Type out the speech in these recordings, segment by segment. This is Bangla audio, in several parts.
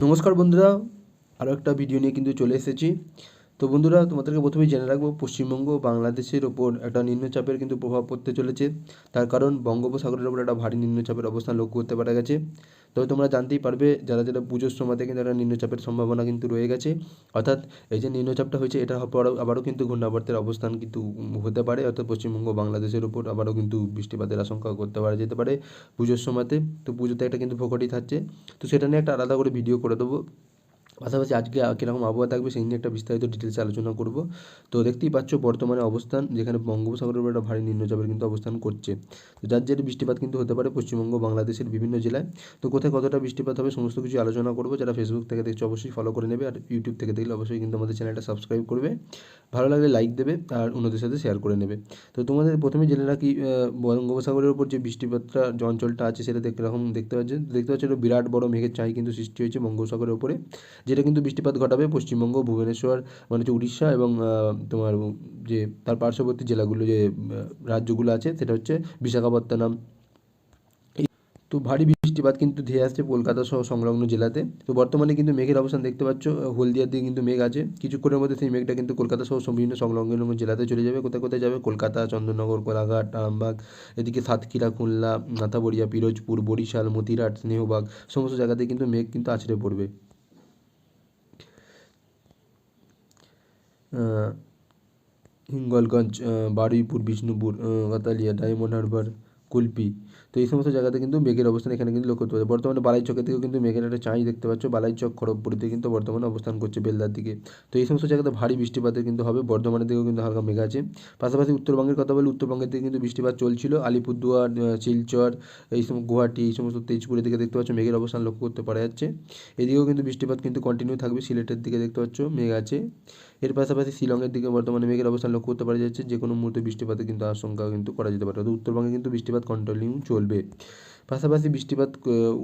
নমস্কার বন্ধুরা আরও একটা ভিডিও নিয়ে কিন্তু চলে এসেছি। তো বন্ধুরা, তোমাদেরকে প্রথমেই জেনে রাখব, পশ্চিমবঙ্গ বাংলাদেশের ওপর একটা নিম্নচাপের কিন্তু প্রভাব পড়তে চলেছে। তার কারণ বঙ্গোপসাগরের ওপর একটা ভারী নিম্নচাপের অবস্থান লক্ষ্য করতে পারা গেছে। তবে তোমরা জানতেই পারবে, যারা যারা পুজোর সময়তে কিন্তু একটা নিম্নচাপের সম্ভাবনা কিন্তু রয়ে গেছে। অর্থাৎ এই যে নিম্নচাপটা হয়েছে, এটা পরও আবারও কিন্তু ঘূর্ণাবর্তের অবস্থান কিন্তু হতে পারে। অর্থাৎ পশ্চিমবঙ্গ বাংলাদেশের উপর আবারও কিন্তু বৃষ্টিপাতের আশঙ্কা করতে পারা যেতে পারে পুজোর সময়তে। তো পুজোতে একটা কিন্তু প্রকটই থাকছে। তো সেটা নিয়ে একটা আলাদা করে ভিডিও করে দেবো। পাশাপাশি আজকে কীরকম আবহাওয়া থাকবে সেই নিয়ে একটা বিস্তারিত ডিটেলসে আলোচনা করব। তো দেখতেই পাচ্ছ বর্তমানে অবস্থান, যেখানে বঙ্গোপসাগরের উপর একটা ভারী নিম্নচাপের কিন্তু অবস্থান করছে। তো যার জেরে বৃষ্টিপাত কিন্তু হতে পারে পশ্চিমবঙ্গ, বাংলাদেশের বিভিন্ন জেলায়। তো কোথায় কতটা বৃষ্টিপাত হবে সমস্ত কিছু আলোচনা করব। যারা ফেসবুক থেকে দেখছ অবশ্যই ফলো করে নেবে। আর ইউটিউব থেকে দেখলে অবশ্যই কিন্তু আমাদের চ্যানেলটা সাবস্ক্রাইব করবে। ভালো লাগলে লাইক দেবে আর অন্যদের সাথে শেয়ার করে নেবে। তো তোমাদের প্রথমে জেনে রাখি বঙ্গোপসাগরের উপর যে বৃষ্টিপাতটা অঞ্চলটা আছে সেটা দেখতে এরকম দেখতে পাচ্ছে দেখতে পাচ্ছি বিরাট বড় মেঘের চাই কিন্তু সৃষ্টি হয়েছে বঙ্গোপসাগরের উপরে। যেটা কিন্তু বৃষ্টিপাত ঘটাবে পশ্চিমবঙ্গ, ভুবনেশ্বর মানে হচ্ছে উড়িষ্যা এবং তোমার যে তার পার্শ্ববর্তী জেলাগুলো যে রাজ্যগুলো আছে সেটা হচ্ছে বিশাখাপত্তনম। তো ভারী বৃষ্টিপাত কিন্তু ধেয়ে আসছে কলকাতা সহ সংলগ্ন জেলাতে। তো বর্তমানে কিন্তু মেঘের অবস্থান দেখতে পাচ্ছ হলদিয়ার দিকে কিন্তু মেঘ আছে। কিছুক্ষণের মধ্যে সেই মেঘটা কিন্তু কলকাতা সহ বিভিন্ন সংলগ্ন জেলাতে চলে যাবে। কোথায় কোথায় যাবে? কলকাতা চন্দননগর কোলাঘাট, আরামবাগ, এদিকে সাতক্ষীরা, খুলনা, নাথাবড়িয়া, পিরোজপুর, বরিশাল, মতিরাট স্নেহবাগ সমস্ত জায়গাতে কিন্তু মেঘ কিন্তু আছড়ে পড়বে। হিঙ্গলগঞ্জ বারুইপুর, বিষ্ণুপুর গাতালিয়া ডায়মন্ড হারবার, কুলপি। তো এই সমস্ত জায়গাতে কিন্তু মেঘের অবস্থান এখানে কিন্তু লক্ষ্য করতে পারে বর্তমানে বালাইচকের দিকেও কিন্তু মেঘের একটা চাঁই দেখতে পাচ্ছ। বালাইচক, খড়গপুরিতে কিন্তু বর্তমানে অবস্থান করছে বেলদার দিকে। তো এই সমস্ত জায়গাতে ভারী বৃষ্টিপাতের কিন্তু হবে। বর্ধমানের দিকেও কিন্তু হালকা মেঘ আছে। পাশাপাশি উত্তরবঙ্গের কথা বলে, উত্তরবঙ্গের দিকে কিন্তু বৃষ্টিপাত চলছিল। আলিপুরদুয়ার শিলচর, এই সমস্ত গুয়াহাটি, এই সমস্ত তেজপুরের দিকে দেখতে পাচ্ছ মেঘের অবস্থান লক্ষ্য করতে পারা যাচ্ছে। এদিকেও কিন্তু বৃষ্টিপাত কিন্তু কন্টিনিউ থাকবে। সিলেটের দিকে দেখতে পাচ্ছ মেঘ আছে। এর পাশাপাশি শিলংয়ের দিকে বর্তমানে মেঘের অবস্থান লক্ষ্য করতে পারা যাচ্ছে। যে কোনো মুহূর্তে বৃষ্টিপাতের কিন্তু আশঙ্কা কিন্তু করা যেতে পারে। উত্তরবঙ্গে কিন্তু বৃষ্টিপাত কন্টিনিউ চলবে। পাশাপাশি বৃষ্টিপাত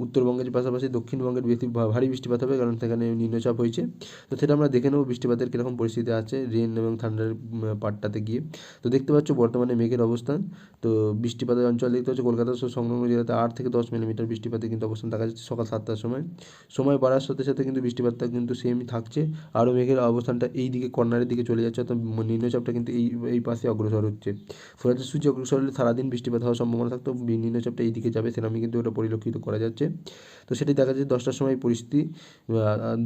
উত্তরবঙ্গের পাশাপাশি দক্ষিণবঙ্গের বেশি ভারী বৃষ্টিপাত হবে কারণ সেখানে নিম্নচাপ হয়েছে। তো সেটা আমরা দেখে নেব বৃষ্টিপাতের কীরকম পরিস্থিতি আছে রেন এবং ঠান্ডার পাটটাতে গিয়ে। তো দেখতে পাচ্ছ বর্তমানে মেঘের অবস্থান। তো বৃষ্টিপাতের অঞ্চল দেখতে পাচ্ছ কলকাতা সংলগ্ন জেলাতে আট থেকে দশ মিলিমিটার বৃষ্টিপাতের কিন্তু অবস্থান দেখা যাচ্ছে সকাল সাতটার সময়। সময় বাড়ার সাথে সাথে কিন্তু বৃষ্টিপাতটা কিন্তু সেমই থাকছে। আরও মেঘের অবস্থানটা এই দিকে, কর্নারের দিকে চলে যাচ্ছে, অর্থাৎ নিম্নচাপটা কিন্তু এই এই পাশে অগ্রসর হচ্ছে। ফলে সূর্য অগ্রসর হলে সারাদিন বৃষ্টিপাত হওয়ার সম্ভাবনা থাকতো নিম্নচাপটা এই দিকে যাবে সেরকমই কিন্তু ওটা পরিলক্ষিত করা যাচ্ছে। তো সেটি দেখা যাচ্ছে দশটার সময় পরিস্থিতি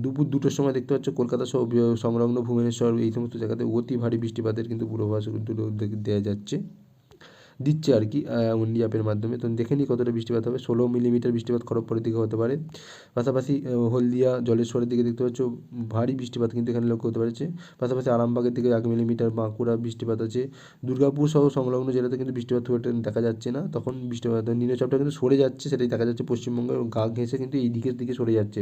দুপুর দুটোর সময় দেখতে পাচ্ছ কলকাতা সহ সংলগ্ন ভুবনেশ্বর এই সমস্ত জায়গাতে অতি ভারী বৃষ্টিপাতের কিন্তু পূর্বাভাস দেওয়া যাচ্ছে। দিচ্ছে আর কি উন্ডি অ্যাপের মাধ্যমে। তো দেখে নিই কতটা বৃষ্টিপাত হবে। ষোলো মিলিমিটার বৃষ্টিপাত খড়গপুরের দিকে হতে পারে। পাশাপাশি হলদিয়া, জলেশ্বরের দিকে দেখতে পাচ্ছ, ভারী বৃষ্টিপাত কিন্তু এখানে লক্ষ্য করতে পারছে। পাশাপাশি আরামবাগের দিকে এক মিলিমিটার বাঁকুড়া বৃষ্টিপাত আছে। দুর্গাপুর সহ সংলগ্ন জেলাতে কিন্তু বৃষ্টিপাত দেখা যাচ্ছে না। তখন বৃষ্টিপাত, নিম্নচাপটা কিন্তু সরে যাচ্ছে, সেটাই দেখা যাচ্ছে পশ্চিমবঙ্গের গা ঘেঁষে কিন্তু এই দিকের দিকে সরে যাচ্ছে।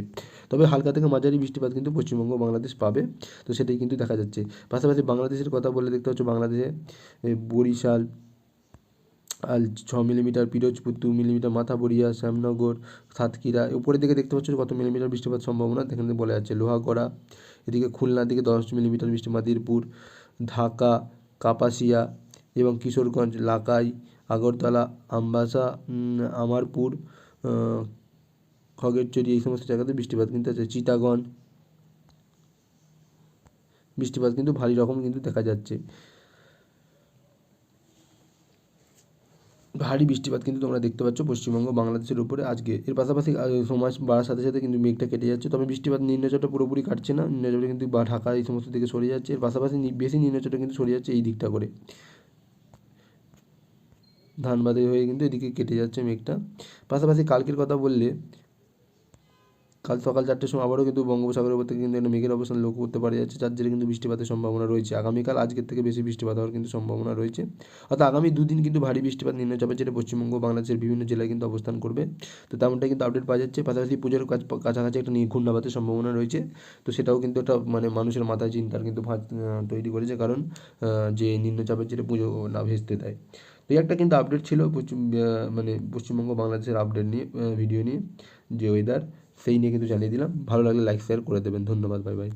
তবে হালকা থেকে মাঝারি বৃষ্টিপাত কিন্তু পশ্চিমবঙ্গ বাংলাদেশ পাবে। তো সেটাই কিন্তু দেখা যাচ্ছে। পাশাপাশি বাংলাদেশের কথা বলে দেখতে পাচ্ছ, বাংলাদেশে বরিশাল ছ মিলিমিটার, পিরোজপুর দু মিলিমিটার মাথাবড়িয়া শ্যামনগর, সাতক্ষীরা। উপরের দিকে দেখতে পাচ্ছ কত মিলিমিটার বৃষ্টিপাত সম্ভাবনা? এখানে বলা যাচ্ছে লোহাগড়া, এদিকে খুলনার দিকে দশ মিলিমিটার বৃষ্টি, মাদিরপুর, ঢাকা, কাপাসিয়া এবং কিশোরগঞ্জ, লাকাই, আগরতলা, আমবাসা আমারপুর খগেরচড়ি, এই সমস্ত জায়গাতে বৃষ্টিপাত কিন্তু আছে। চিটাগন বৃষ্টিপাত কিন্তু ভারী রকম কিন্তু দেখা যাচ্ছে। ভারী বৃষ্টিপাত কিন্তু তোমরা দেখতে পাচ্ছ পশ্চিমবঙ্গ, বাংলাদেশের উপরে। আজকে এর পাশাপাশি সমাজ বাড়ার সাথে সাথে কিন্তু মেঘটা কেটে যাচ্ছে। তবে বৃষ্টিপাত নিম্নচাপটা পুরোপুরি কাটছে না। নিম্নচাপটা কিন্তু বা ঢাকা এই সমস্ত দিকে সরে যাচ্ছে। এর পাশাপাশি বেশি নিম্নচাপটা কিন্তু সরে যাচ্ছে এই দিকটা করে। ধানবাদে হয়ে কিন্তু এদিকে কেটে যাচ্ছে মেঘটা। পাশাপাশি কালকের কথা বললে কাল সকাল চারটের সময় আবারও কিন্তু বঙ্গোপসাগরের উপর থেকে কিন্তু একটা মেঘের অবস্থান লক্ষ্য করতে পারা যাচ্ছে। যার জেরে কিন্তু বৃষ্টিপাতের সম্ভাবনা রয়েছে। আগামীকাল আজকের থেকে বেশি বৃষ্টিপাত হওয়ার কিন্তু সম্ভাবনা রয়েছে। অর্থাৎ আগামী দুদিন কিন্তু ভারী বৃষ্টিপাত নিম্নচাপের জেরে পশ্চিমবঙ্গ, বাংলাদেশের বিভিন্ন জেলায় কিন্তু অবস্থান করবে। তো তেমনটাই কিন্তু আপডেট পাওয়া যাচ্ছে। পাশাপাশি পুজোর কাছাকাছি একটা ঘূর্ণাবাতের সম্ভাবনা রয়েছে। তো সেটাও কিন্তু একটা মানে মানুষের মাথায় চিন্তার কিন্তু ভাঁজ তৈরি করেছে। কারণ যে নিম্নচাপের জেরে পুজো না ভেসতে দেয়। তো একটা কিন্তু আপডেট ছিল পশ্চিম মানে পশ্চিমবঙ্গ, বাংলাদেশের আপডেট নিয়ে ভিডিও নিয়ে, যে ওয়েদার সেই নিয়ে কিন্তু জানিয়ে দিলাম। ভালো লাগলে লাইক শেয়ার করে দেবেন। ধন্যবাদ বাই বাই